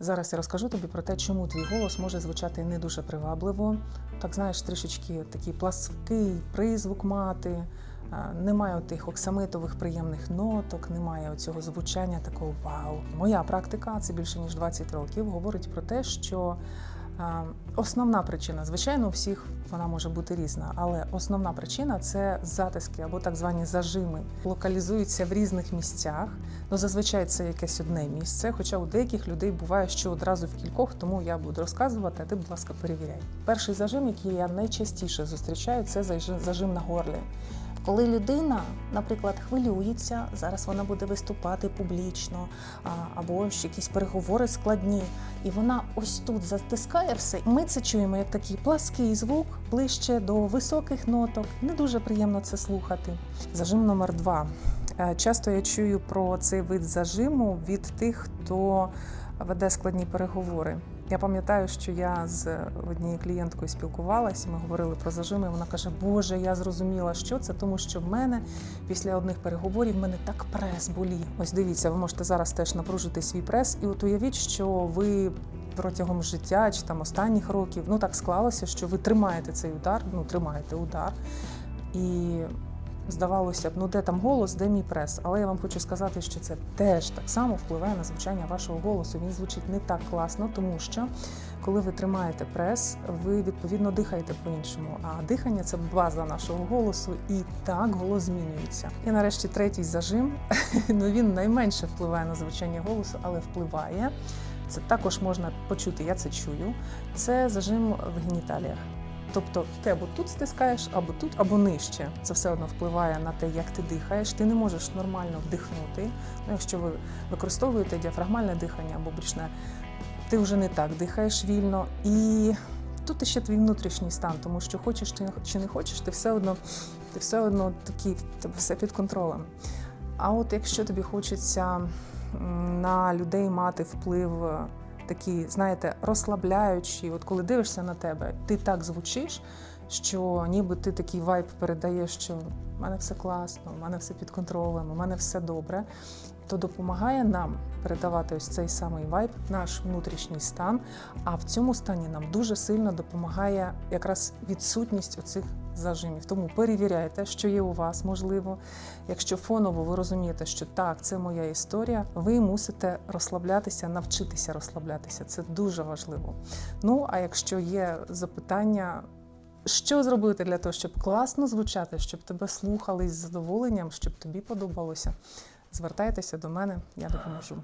Зараз я розкажу тобі про те, чому твій голос може звучати не дуже привабливо. Так знаєш, трішечки такий плаский призвук мати. Немає тих оксамитових приємних ноток, немає цього звучання такого вау. Моя практика, це більше ніж 20 років, говорить про те, що Основна причина, звичайно, у всіх вона може бути різна, але основна причина це затиски або так звані зажими. Локалізуються в різних місцях. Ну зазвичай це якесь одне місце. Хоча у деяких людей буває, що одразу в кількох, тому я буду розказувати, а ти, будь ласка, перевіряй. Перший зажим, який я найчастіше зустрічаю, це зажим на горлі. Коли людина, наприклад, хвилюється, зараз вона буде виступати публічно, або ж якісь переговори складні, і вона ось тут затискає все. Ми це чуємо як такий плаский звук ближче до високих ноток. Не дуже приємно це слухати. Зажим номер два. Е, Часто я чую про цей вид зажиму від тих, хто веде складні переговори. Я пам'ятаю, що я з однією клієнткою спілкувалася, ми говорили про зажими. Вона каже: Боже, я зрозуміла, що це, тому що в мене після одних переговорів в мене так прес болів. Ось дивіться, ви можете зараз теж напружити свій прес, і от уявіть, що ви протягом життя чи там останніх років ну так склалося, що ви тримаєте цей удар, ну тримаєте удар. І здавалося б, ну де там голос, де мій прес. Але я вам хочу сказати, що це теж так само впливає на звучання вашого голосу. Він звучить не так класно, тому що коли ви тримаєте прес, ви відповідно дихаєте по-іншому. А дихання це база нашого голосу, і так голос змінюється. І нарешті третій зажим. ну він найменше впливає на звучання голосу, але впливає. Це також можна почути, я це чую. Це зажим в геніталіях. Тобто ти або тут стискаєш, або тут, або нижче. Це все одно впливає на те, як ти дихаєш. Ти не можеш нормально вдихнути. Ну, якщо ви використовуєте діафрагмальне дихання або брюшне, ти вже не так дихаєш вільно. І тут ще твій внутрішній стан, тому що хочеш чи не хочеш, ти все одно, ти все одно такий, тебе все під контролем. А от якщо тобі хочеться на людей мати вплив такий, знаєте, розслабляючий, от коли дивишся на тебе, ти так звучиш, що ніби ти такий вайб передаєш, що в мене все класно, в мене все під контролем, у мене все добре, то допомагає нам передавати ось цей самий вайб, наш внутрішній стан. А в цьому стані нам дуже сильно допомагає якраз відсутність оцих зажимів. Тому перевіряйте, що є у вас можливо. Якщо фоново ви розумієте, що так, це моя історія, ви мусите розслаблятися, навчитися розслаблятися. Це дуже важливо. Ну а якщо є запитання, що зробити для того, щоб класно звучати, щоб тебе слухали з задоволенням, щоб тобі подобалося, звертайтеся до мене, я допоможу.